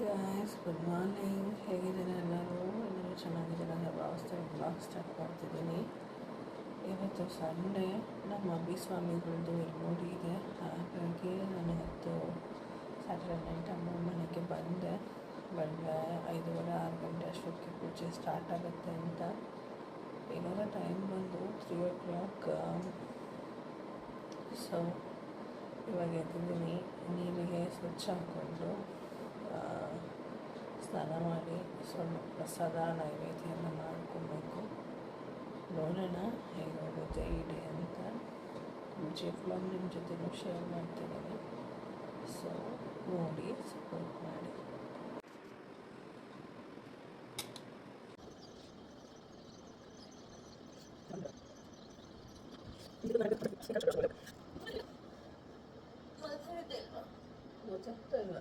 Guys good morning ಹೇಗಿದ್ದೀರಾ ಎಲ್ಲರೂ ಎಲ್ಲರೂ ಚೆನ್ನಾಗಿದ್ದೀರಾ ಅಂತ ಭಾವಿಸ್ತಾ ಬ್ಲಾಗ್ ಸ್ಟಾರ್ಟ್ ಮಾಡ್ತಿದ್ದೀನಿ ಇವತ್ತು ಸಂಡೇ ನಮ್ಮ ಅಬ್ಬಿ ಸ್ವಾಮಿಗಳದ್ದು ಇಲ್ಮೂಡಿ ಇದೆ ಹಾಗಾಗಿ ನಾನು ಇವತ್ತು ಸ್ಯಾಟರ್ಡೆ ನೈಟ್ ಅಮ್ಮ ಮನೆಗೆ ಬಂದೆ ಬಂದರೆ ಐದೂವರೆ ಆರು ಗಂಟೆ ಅಷ್ಟೊತ್ತಿಗೆ ಪೂಜೆ ಸ್ಟಾರ್ಟ್ ಆಗುತ್ತೆ ಅಂತ ಇವಾಗ ಟೈಮ್ ಬಂದು ತ್ರೀ ಓ ಕ್ಲಾಕ್ ಸೊ ಇವಾಗ ಎದ್ದಿದ್ದೀನಿ ನೀರಿಗೆ ಸ್ವಚ್ಛ ಹಾಕ್ಕೊಂಡು ಸ್ನಾನ ಮಾಡಿ ಸ್ವಲ್ಪ ಪ್ರಸಾದ ನೈವೇದ್ಯವನ್ನು ಮಾಡ್ಕೊಬೇಕು. ನೋಡೋಣ ಹೇಗಾಗುತ್ತೆ ಹೋಗುತ್ತೆ ಈ ಡೇ ಅಂತ. ಮುಂಚೆ ಫ್ಲಾಗ್ ನಿಮ್ಮ ಜೊತೆನೂ ಶೇರ್ ಮಾಡ್ತಿದ್ದೀನಿ. ಸೊ ನೋಡಿ ಸಪೋರ್ಟ್ ಮಾಡಿ. ಗೊತ್ತಾಗ್ತಾ ಇಲ್ಲ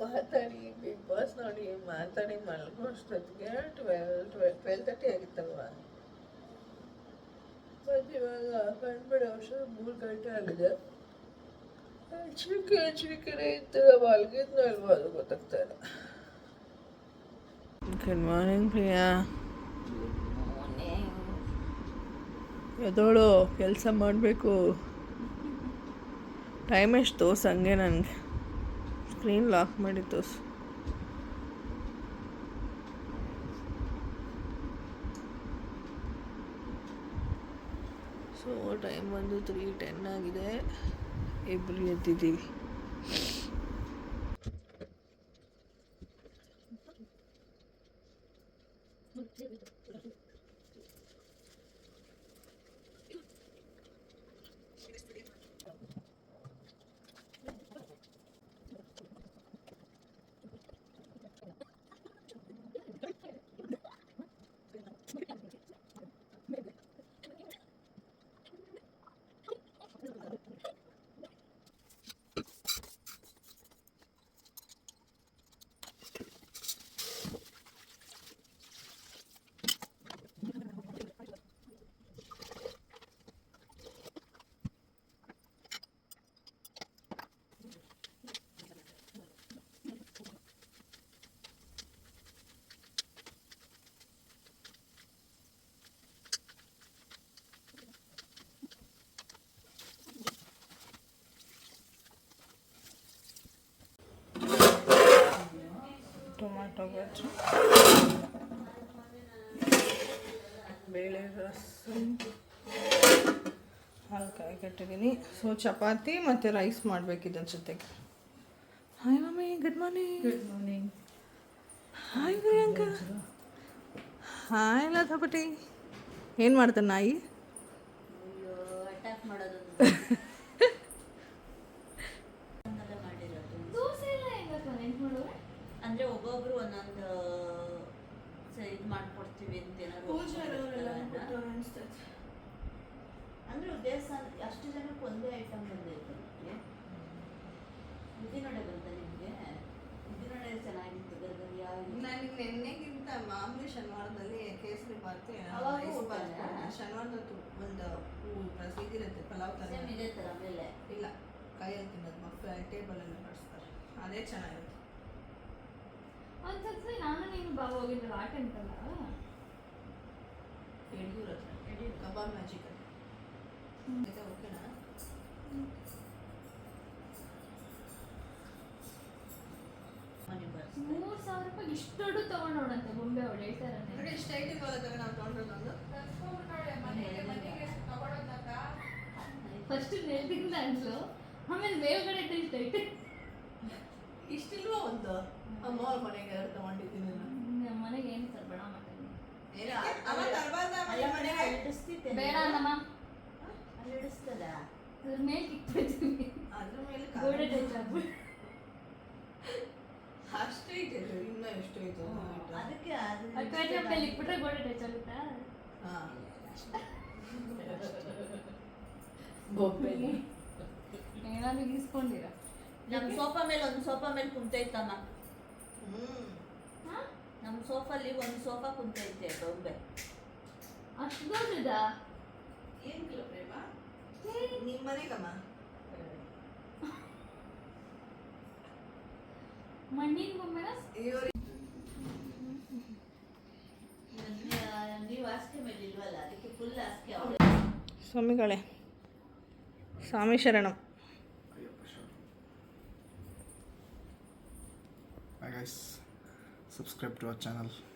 ಮಾತಾಡಿ ಬಿಗ್ ಬಾಸ್ ನೋಡಿ ಮಾತಾಡಿ ಮಲ್ಗೋ ಅಷ್ಟೊತ್ತಿಗೆ. ಟ್ವೆಲ್ ಟ್ವೆಲ್ ಟ್ವೆಲ್ ತರ್ಟಿ ಆಗಿತ್ತಲ್ವ? ಮತ್ತು ಇವಾಗ ಕಣ್ಬಿಡೋ ವರ್ಷ ಮೂರು ಗಂಟೆ ಆಗಿದೆ. ಎಚ್ಚರಿಕೆ ಎಚ್ಚರಿಕೆನೆ ಇತ್ತು. ಮಲಗಿದ್ನೋ ಅಲ್ವ ಅದು ಗೊತ್ತಾಗ್ತಾ ಇಲ್ಲ. Good morning Priya. ಎದೋಳು ಕೆಲಸ ಮಾಡಬೇಕು. ಟೈಮ್ ಎಷ್ಟು ತೋರ್ಸು ಹಂಗೆ ನನಗೆ. ಸ್ಕ್ರೀನ್ ಲಾಕ್ ಮಾಡಿ ತೋರ್ಸು ಸೊ ಟೈಮ್ ಬಂದು ತ್ರೀ ಟೆನ್ ಆಗಿದೆ. ಇಬ್ಬರು ಎದ್ದಿದ್ದೀವಿ ಗೊಜ್ಜು ಬೇಳೆ ರಸ ಹಾಲು ಕಾಯಿ ಕಟ್ಟಿದ್ದೀನಿ. ಸೊ ಚಪಾತಿ ಮತ್ತು ರೈಸ್ ಮಾಡಬೇಕಿದ್ದ ಜೊತೆಗೆ hi mummy. Good morning good morning hi Priyanka. Hi Latha ಪಟಿ ಏನು ಮಾಡ್ತಾನೆ ನಾಯಿ? ಅಟ್ಯಾಕ್ ಮಾಡೋದು ಮಾಡಿರೋದು ಅಂದ್ರೆ ಒಬ್ಬೊಬ್ರು ಒಂದೊಂದು ಸ- ಇದ್ ಮಾಡ್ಕೊಡ್ತೀವಿ ಅಂತ ಏನಾದ್ರು ಒಪ್ಕೊಂಡಿರ್ತಾರಲ್ಲ. ಅಂದ್ರೆ ದೇವಸ್ಥಾನ ಅಷ್ಟು ಜನಕ್ಕೆ ಇತ್ತು ನಿಮಗೆ ಉದ್ದಿನೊಡೆ ಬಂತ ನಿಮಗೆ? ಉದ್ದಿನೊಡೆ ಚೆನ್ನಾಗಿತ್ತು ಗರ್ಗರಿ ಯಾವ ನನಗೆ ನಿನ್ನೆಗಿಂತ ಮಾಮೂಲಿ ಶನಿವಾರದಲ್ಲಿ ಕೇಸರಿ ಬಾತು ಶನಿವಾರದೊತ್ತು ಒಂದು ಇದಿರುತ್ತೆ ಪಲಾವ್ ಥರ. ಇದೇ ಥರ ಆಮೇಲೆ? ಇಲ್ಲ ಕೈಯಲ್ಲಿ ತಿನ್ನೋದು ಮಕ್ಕಳು ಟೇಬಲ್ ಎಲ್ಲ ಬಡಿಸ್ತಾರೆ ಅದೇ ಚೆನ್ನಾಗಿರುತ್ತೆ. ಒಂದ್ಸತಿ ನಾನು ನೀನು ಬಾಬಾ ಹೋಗಿದ್ದಲ್ಲ ಆಟ ಅಂತಲ್ಲ ಯಡಿಯೂರ್ ಹತ್ರ. ಯಡಿಯೂರು ಕಬಾಬ್ ಮ್ಯಾಜಿಕ್ ಅಂತ ಓಕೆನಾ? ಸಾವಿರ ರೂಪಾಯಿ ಇಷ್ಟು ದೊಡ್ಡ ತಗೊಂಡೋಡಂತೆ ಬೊಂಬೆ ಅವಳು ಹೇಳ್ತಾರೆ ನೋಡಿ ಎಷ್ಟು ಐಟಿ ಬರೋದಾಗ ನಾವು ತೊಗೊಂಡಿರೋದು ಫಸ್ಟ್ ನೆಲ್ದಿಂದ ಅನ್ಸು ಆಮೇಲೆ ಮೇಲ್ಗಡೆ ಟೈಟ್ ಇಷ್ಟಿಲ್ವಾ ಒಂದು? ಅಮ್ಮ ಅವ್ರ ಮನೆಗೆ ಯಾರು ತಗೊಂಡಿದ್ದೀನಿ ನಮ್ಮ ಮನೆಗೆ ಏನು ತರಬೇಡ ಬೇಡ ಅಲ್ಲಮ್ಮ. ಅಲ್ಲಿ ಇಡಿಸ್ತದ ಅದ್ರ ಮೇಲೆ ಕಿತ್ಕೊಳ್ತೀವಿ ಅದ್ರ ಮೇಲೆ ಗೋಡೆ ಟಚ್ ಆಗ್ಬಿಟ್ಟು ಅಷ್ಟೇ ಐತೆ ಅದು, ಇನ್ನ ಎಷ್ಟು ಐತೆ ಅದು ಅದಕ್ಕೆ ಅದು ಅಕ್ಕಾಜಿ ಮೇಲೆ ಇಟ್ಬಿಟ್ರೆ ಗೋಡೆ ಟಚ್ ಆಗುತ್ತಾ? ಹಾ. ಬೊಬ್ಬೆಲಿ ಏನಾದ್ರು ಗೀಸ್ಕೊಂಡಿರ ನಮ್ಮ ಸೋಫಾ ಮೇಲೆ ಒಂದು ಸೋಫಾ ಮೇಲೆ ಕುಂತೈತಮ್ಮ. ಹ್ಮ್ ನಮ್ಮ ಸೋಫಲ್ಲಿ ಒಂದು ಸೋಫಾ ಕುಂತೈತೆ ಬೊಂಬೆ ಅಷ್ಟು ದೊಡ್ಡದಾ ಏನ್ ಕಿಲೋ ಪ್ರೇಮ? ನಿಮ್ಮ ಮನೆಗಮ್ಮ ಮಣ್ಣಿನ ಬೊಮ್ಮೆನ ನೀವು ಹಾಸಿಗೆ ಮೇಲೆ ಇಲ್ವಲ್ಲ ಅದಕ್ಕೆ ಫುಲ್ ಹಾಸಿಗೆ ಅವಳೆ ಸ್ವಾಮಿಗಳೇ ಸ್ವಾಮಿ ಶರಣಂ. ಸಬ್ಸ್ಕ್ರೈಬ್ ಟು ಅವರ್ to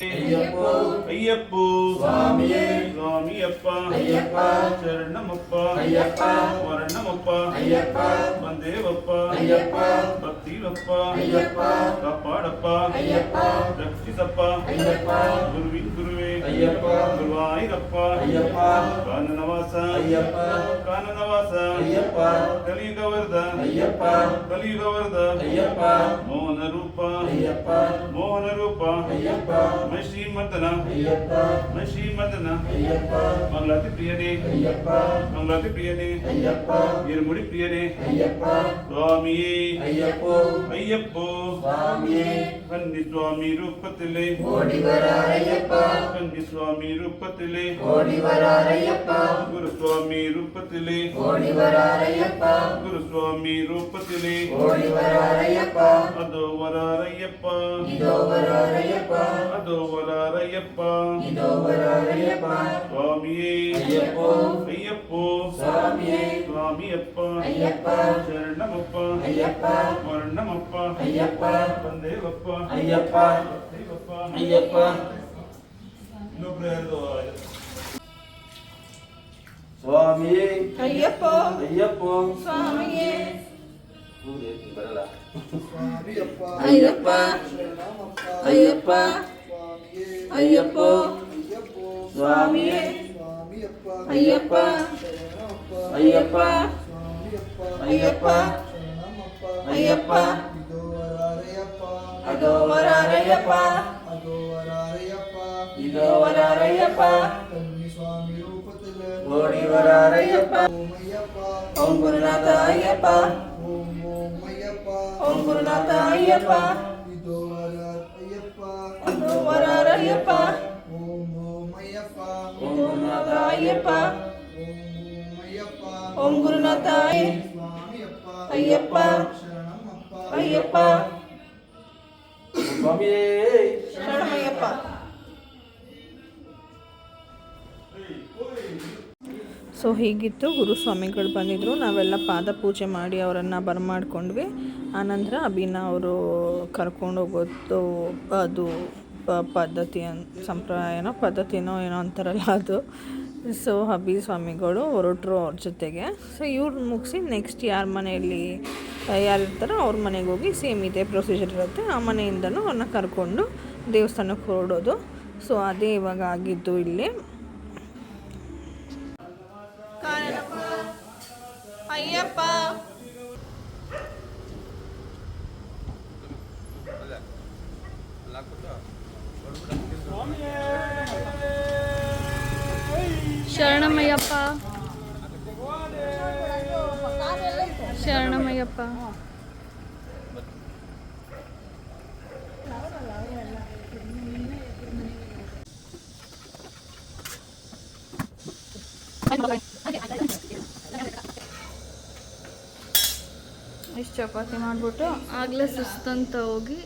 ஐயப்போ சுவாமியே. சுவாமி அப்பா ஐயப்பா. சரணமப்பா ஐயப்பா. வரணமப்பா ஐயப்பா. வந்தேவப்பா ஐயப்பா. பக்தியிலப்பா ஐயப்பா. காப்பாடப்பா ஐயப்பா. ரக்ஷிதப்பா ஐயப்பா. குருவின் குருவே. ஐயப்பா குருவாயிரப்பா ஐயப்பா கானனவாச ஐயப்பா கானனவாச ஐயப்பா கலியுகவர்த ஐயப்பா கலியுகவர்த ஐயப்பா மோகன ரூபா ஐயப்பா மோகன ரூபா ஐயப்பா மை ஸ்ரீமந்தன ஐயப்பா மை ஸ்ரீமந்தன ஐயப்பா மங்களாதி பிரியனே ஐயப்பா மங்களாதி பிரியனே ஐயப்பா இருமுடி பிரியனே ஐயப்பா சுவாமியே ஐயப்போ ஐயப்போ சுவாமியே கன்னி சுவாமி ரூபத்திலே ஓடி வர ஐயப்பா கன்னி ஆதி சுவாமி ரூபத்திலே. ஓடி வராரையப்பா குரு சுவாமி ரூபத்திலே. ஓடி வராரையப்பா குரு சுவாமி ரூபத்திலே. ஓடி வராரையப்பா அதோ வராரையப்பா. இதோ வராரையப்பா. அதோ வராரையப்பா. இதோ வராரையப்பா. சுவாமியே. ஐயப்போ. ஐயப்போ. சுவாமியே. சுவாமி அப்பா ஐயப்பா. சரணமப்பா. ஐயப்பா. மரணமப்பா. ஐயப்பா. வந்தேவப்பா. ஐயப்பா. ஐயப்பா. ಇನ್ನೊಬ್ರು ಯಾರ್ದೋ ಸ್ವಾಮಿಯೇ ಅಯ್ಯಪ್ಪ ಅಯ್ಯಪ್ಪ ಸ್ವಾಮಿಯೇ ಹೌದೇ, ಬರಲ್ಲ ಸ್ವಾಮಿಯಪ್ಪ ಅಯ್ಯಪ್ಪ ಶರಣಮಪ್ಪ ಅಯ್ಯಪ್ಪ ಸ್ವಾಮಿಯೇ ಅಯ್ಯಪ್ಪ ಅಯ್ಯಪ್ಪೋ ಸ್ವಾಮಿಯೇ ಸ್ವಾಮಿಯಪ್ಪ ಅಯ್ಯಪ್ಪ ಶರಣಮಪ್ಪ ಅಯ್ಯಪ್ಪ ಸ್ವಾಮಿಯಪ್ಪ ಅಯ್ಯಪ್ಪ ಶರಣಮಪ್ಪ ಅಯ್ಯಪ್ಪ ಇದೋ ವರಾರಯ್ಯಪ್ಪ ಅದೋ ವರಾರಯ್ಯಪ್ಪ ಅದೋ ವರಾರಯ್ಯಪ್ಪ இதோ வராரையப்பா தம்பி சுவாமி ரூபத்துல ஓடி வராரையப்பா ஓம் ஐயப்பா ஓம் குருநாத ஐயப்பா ஓம் ஓம் ஐயப்பா. ஓம் குருநாத ஐயப்பா. ஓம் குருநாத ஐயப்பா ஐயப்பா ஐயப்பா. ಸೊ ಹೀಗಿತ್ತು ಗುರುಸ್ವಾಮಿಗಳು ಬಂದಿದ್ದರು ನಾವೆಲ್ಲ ಪಾದ ಪೂಜೆ ಮಾಡಿ ಅವರನ್ನು ಬರಮಾಡ್ಕೊಂಡ್ವಿ. ಆನಂತರ ಅಭಿನ ಅವರು ಕರ್ಕೊಂಡು ಹೋಗೋದು, ಅದು ಪದ್ಧತಿ ಅನ್ ಸಂಪ್ರದಾಯನೋ ಪದ್ಧತಿನೋ ಏನೋ ಅಂತಾರಲ್ಲ ಅದು. ಸೊ ಅಭಿ ಸ್ವಾಮಿಗಳು ಹೊರಟರು ಅವ್ರ ಜೊತೆಗೆ. ಸೊ ಇವ್ರು ಮುಗಿಸಿ ನೆಕ್ಸ್ಟ್ ಯಾರ ಮನೆಯಲ್ಲಿ ಯಾರಿರ್ತಾರೋ ಅವ್ರ ಮನೆಗೆ ಹೋಗಿ ಸೇಮ್ ಇದೇ ಪ್ರೊಸೀಜರ್ ಇರುತ್ತೆ. ಆ ಮನೆಯಿಂದನೂ ಅವ್ರನ್ನ ಕರ್ಕೊಂಡು ದೇವಸ್ಥಾನಕ್ಕೆ ಹೊರಡೋದು. ಸೊ ಅದೇ ಇವಾಗ ಆಗಿದ್ದು ಇಲ್ಲಿ. शरणय्य शरणय्यप्पा ಚಪಾತಿ ಮಾಡಿಬಿಟ್ಟು ಆಗಲೇ ಸುಸ್ತಂತ ಹೋಗಿ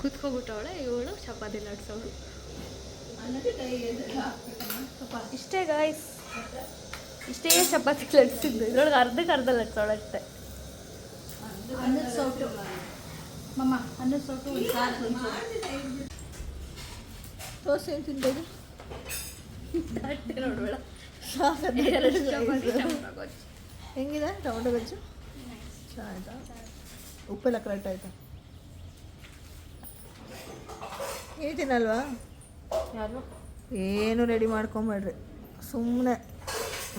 ಕುತ್ಕೊಬಿಟ್ಟವಳೆ ಇವಳು ಚಪಾತಿ ಲಟ್ಸೋಳು ಇಷ್ಟೇ ಗಾಯ್ಸ್ ಇಷ್ಟೇ ಚಪಾತಿ ಲಟ್ಸಿದ್ದು ಇದ್ರೊಳಗೆ ಅರ್ಧಕ್ಕೆ ಅರ್ಧ ಲಡ್ಸೋಳು ಸಾರು ದೋಸೆ ತಟ್ಟೆ ನೋಡ್ಬೇಡ. ಚಪಾತಿ ಟೊಮಟೊ ಗೊಜ್ಜು. ಆಯಿತಾ ಉಪ್ಪೆಲ್ಲ ಕರೆಕ್ಟ್ ಆಯಿತಾ? ಹೇಳ್ತೀನಲ್ವಾ? ಏನು ರೆಡಿ ಮಾಡ್ಕೊಂಬೇಡ್ರಿ. ಸುಮ್ಮನೆ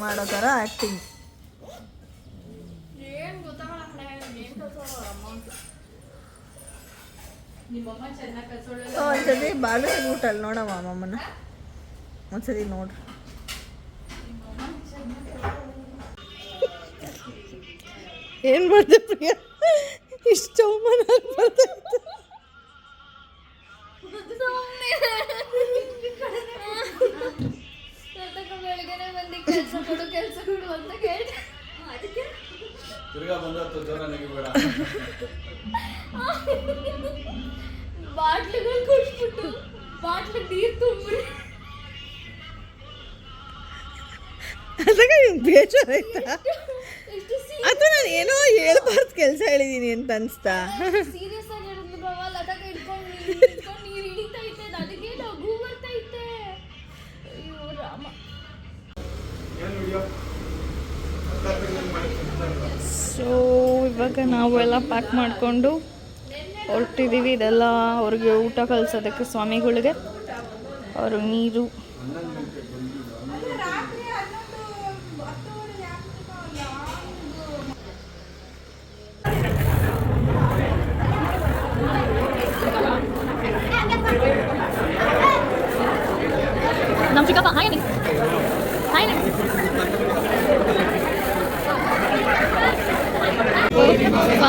ಮಾಡೋ ಥರ ಆ್ಯಕ್ಟಿಂಗ್ ಒಂದ್ಸತಿ ಬಾಲು ಊಟ ಅಲ್ಲಿ ನೋಡಮ್ಮ ಅಮ್ಮಮ್ಮನ ಒಂದ್ಸತಿ ನೋಡ್ರಿ. ಏನು ಮಾಡಿದೆ ಪ್ರಿಯ ಇಷ್ಟು ಅವಮಾನ ಬರ್ತಾ ತಿರ್ಗಾ ಬಂದತ್ತು ಜ್ವರ ನೆಗಿಬೇಡ ಬಾಟ್ಲುಗಳು ಕುಡ್ಸ್ಬಿಟ್ಟು ಬಾಟ್ಲು ನೀರು ತುಂಬಿಡಿ ಅದಕ್ಕೆ ಬೇಜಾರಾಯ್ತಾ ಅದು ಏನೋ ಹೇಳ್ಬಾರ್ದು ಕೆಲಸ ಹೇಳಿದೀನಿ ಅಂತ ಅನಿಸ್ತಾ. ಸೊ ಇವಾಗ ನಾವು ಎಲ್ಲ ಪ್ಯಾಕ್ ಮಾಡಿಕೊಂಡು ಹೊರಟಿದ್ದೀವಿ ಇದೆಲ್ಲ ಅವ್ರಿಗೆ ಊಟ ಕಲಿಸೋದಕ್ಕೆ ಸ್ವಾಮಿಗಳಿಗೆ. ಅವರು ನೀರು.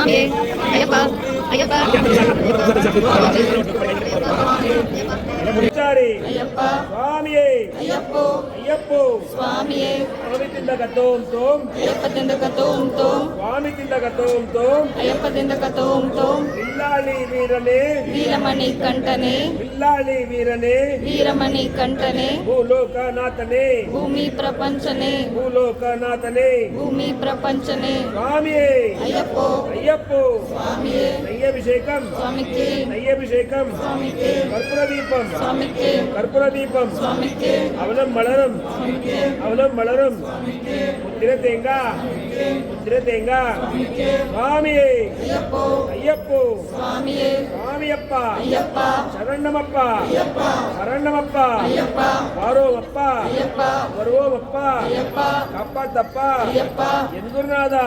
Amin. Ayo pa. Ayo pa. Ayo pa. ಹರಿಹರಿ ಸ್ವಾಮಿಯೇ ಅಯ್ಯಪ್ಪು ಸ್ವಾಮಿಯೇ ಸ್ವಾಮಿಯಿಂದ ಕಥೋಂ ತೋಂ ಅಯ್ಯಪ್ಪದಿಂದ ಕಥೋಂ ತೋಂ ಸ್ವಾಮಿದಿಂದ ಕಥೋಂ ತೋಂ ಅಯ್ಯಪ್ಪದಿಂದ ಕಥೋಂ ತೋಂ ಬಿಲ್ಲಾಳಿ ವೀರನೇ ವೀರಮಣಿ ಕಂಠನೆ ಬಿಲ್ಲಾಳಿ ವೀರನೇ ವೀರಮಣಿ ಕಂಠನೆ ಭೂಲೋಕನಾಥನೇ ಭೂಮಿ ಪ್ರಪಂಚನೇ ಭೂಲೋಕನಾಥನೇ ಭೂಮಿ ಪ್ರಪಂಚನೇ ಸ್ವಾಮಿಯೇ ಅಯ್ಯಪ್ಪೋ ಅಯ್ಯಪ್ಪೋ ಸ್ವಾಮಿಯೇ ನಯ್ಯಭಿಷೇಕಂ ಸ್ವಾಮಿಗೆ ನಯ್ಯಭಿಷೇಕಂ ಸ್ವಾಮಿಗೆ ಕರ್ಪೂರ ದೀಪಂ ಸ್ವಾಮಿಗೆ கற்பூர தீபம். அவலம் மலரும். அவலம் மலரும். முத்திர தேங்கா. முத்திர தேங்கா. சுவாமியே. ஐயப்போ. சுவாமியப்பா. சரணமப்பா. சரணமப்பா. வாரோவப்பா. வருவோமப்பா காப்பாத்தப்பா. என்குருநாதா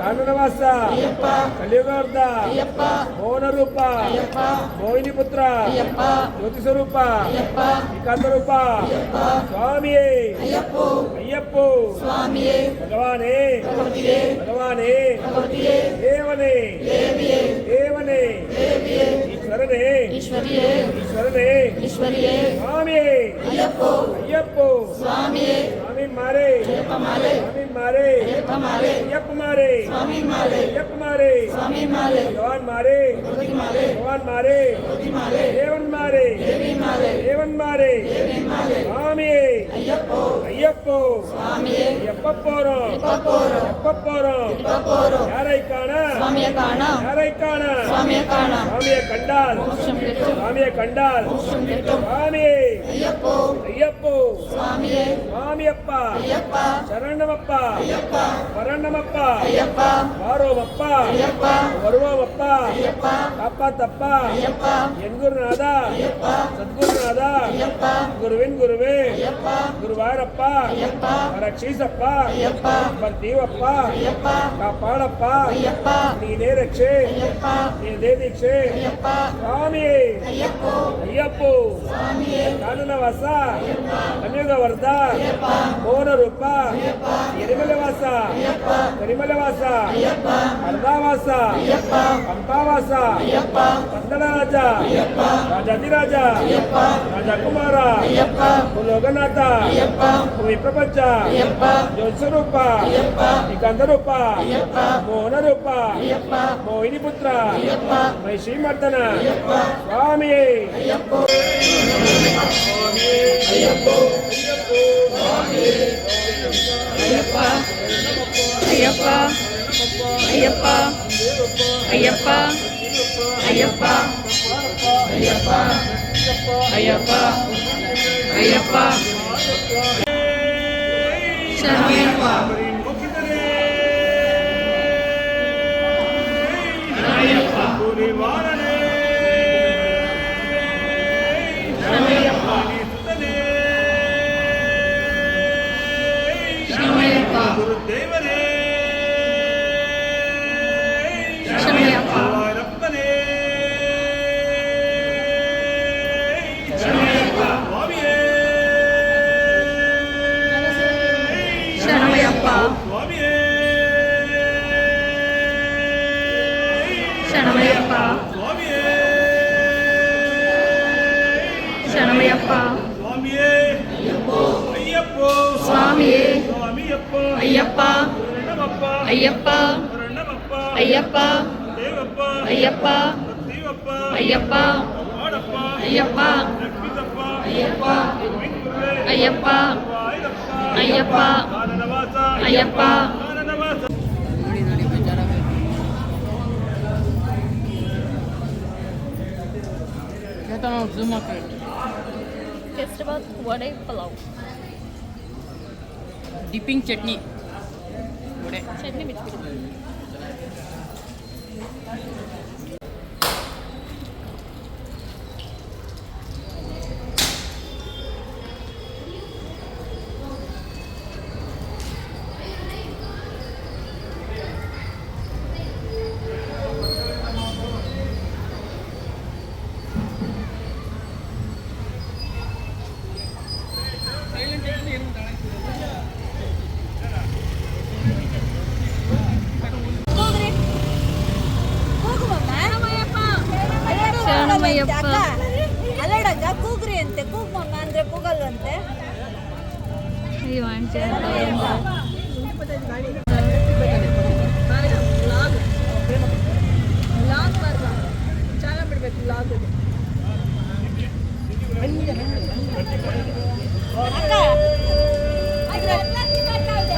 கானனவாசா. கலியுகார்தா மோனரூபா. மோகினி புத்ரா ஜோதிஸ்வரூபா. ಏಕಾಂತರೂಪ ಸ್ವಾಮಿಯೇ ಅಯ್ಯಪ್ಪೋ ಭಗವಾನೇ ಭಗವಾನೇ ದೇವನೇ ದೇವನೇ ಈಶ್ವರನೇ ಈಶ್ವರನೇ ಸ್ವಾಮಿಯೇ ಅಯ್ಯಪ್ಪೋ ಸ್ವಾಮಿಯೇ மாரே சுவாமி மாரே ஐயப்ப மாரே ஐயப்ப மாரே பகவான் மாரே பகவான் மாரே தேவன் மாரே தேவன் மாரே சுவாமியே. ஐயப்போ ஐயப்போ. சுவாமியே. எப்ப போறோம் எப்ப போறோம் எப்ப போறோம் எப்ப போறோம் யாரை காண சுவாமிய காண யாரை காண சுவாமிய காண சுவாமிய கண்டால். மோட்சம் கிட்டும் சுவாமிய கண்டால். மோட்சம் கிட்டும் சுவாமி. ஐயப்போ. ஐயப்போ. சுவாமியே. சுவாமியப்பா. ஐயப்பா. சரணமப்பா. ஐயப்பா. வரணமப்பா ஐயப்பா. வாரோமப்பா. ஐயப்பா. வருவோமப்பா. ஐயப்பா. காப்பா தப்பா ஐயப்பா. என் குருநாதா. ஐயப்பா. சத்குருநாதா. ஐயப்பா. குருவின் குருவே. ஐயப்பா. ಗುರುವಾರಪ್ಪ ರಕ್ಷಿಸಪ್ಪ ಬಂದೀವಪ್ಪ ಕಾಪಾಡಪ್ಪ ನೀನೇ ರಕ್ಷೆ ನೀನೇ ದೀಕ್ಷೆ ಸ್ವಾಮಿ ಅಯ್ಯಪ್ಪ ಕಾನೂನ ವಾಸ ಕನ್ಯುಗ ವರ್ಧ ಕೋನ ರೂಪ ಎರಿಮಲೆ ವಾಸ ಕರಿಮಲೆ ವಾಸ ಅರ್ಧಾವಾಸ ಪಂಪಾವಾಸ ಕಂದಳ ರಾಜ ರಾಜಾಧಿರಾಜ ರಾಜಕುಮಾರ Lokanatha Kita bumi perbaca, yang serupa, Pak, ayah Pak, ayah Pak, ayah Pak, ayah Pak, ayah Pak, ayah Pak, ayah Pak, ayah Pak, ayah Pak, ayah Pak, Pak, ayah Pak, ayah Pak, Pak, ayah Pak, Pak, ayah Pak, ayah Pak, Pak, ayah Pak, ayah Pak, ayah Pak, ayah Pak, ayah Pak, ayah Pak, ayah Pak, ayah Pak, Ayyappa Nirvana. Just about what I follow. Dipping chutney. これ。見つけて。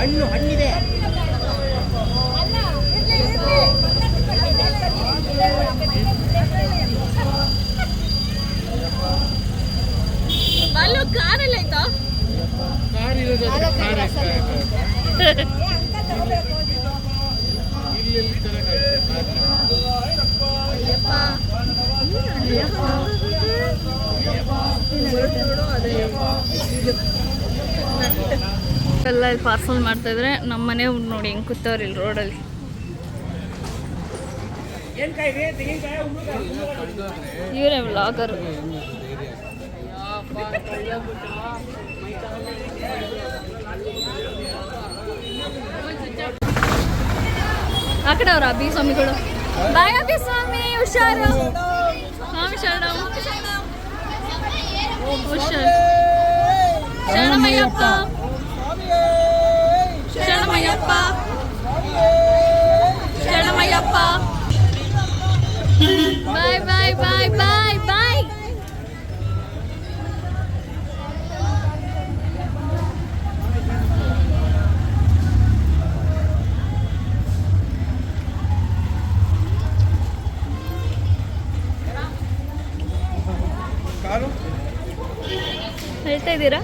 ಹಣ್ಣು ಹಣ್ಣಿದೆ ಎಲ್ಲ parcel ಮಾಡ್ತಾ ಇದ್ರೆ ನಮ್ಮ ಮನೆ ನೋಡಿ ಹೆಂಗ್ ಕೂತವ್ರು ಇಲ್ಲಿ ರೋಡಲ್ಲಿ ಇವರೇ ವ್ಲಾಗರ್ ಆ ಕಡೆ ಅವ್ರ ಅಭಿ ಸ್ವಾಮಿಗಳು ಬಾಯ್ ಅಭಿ ಸ್ವಾಮಿ ಹುಷಾರು. ಸ್ವಾಮಿ ಶರಣ ಹುಷಾರು. ಶರಣಮಯ್ಯಪ್ಪ ಶರಣಮಯ್ಯಪ್ಪ ಶರಣಮಯ್ಯಪ್ಪ ಬಾಯ್ ಬಾಯ್ ಬಾಯ್ ಬಾಯ್ ಬಾಯ್ ಹೇಳ್ತಾ ಇದ್ದೀರಾ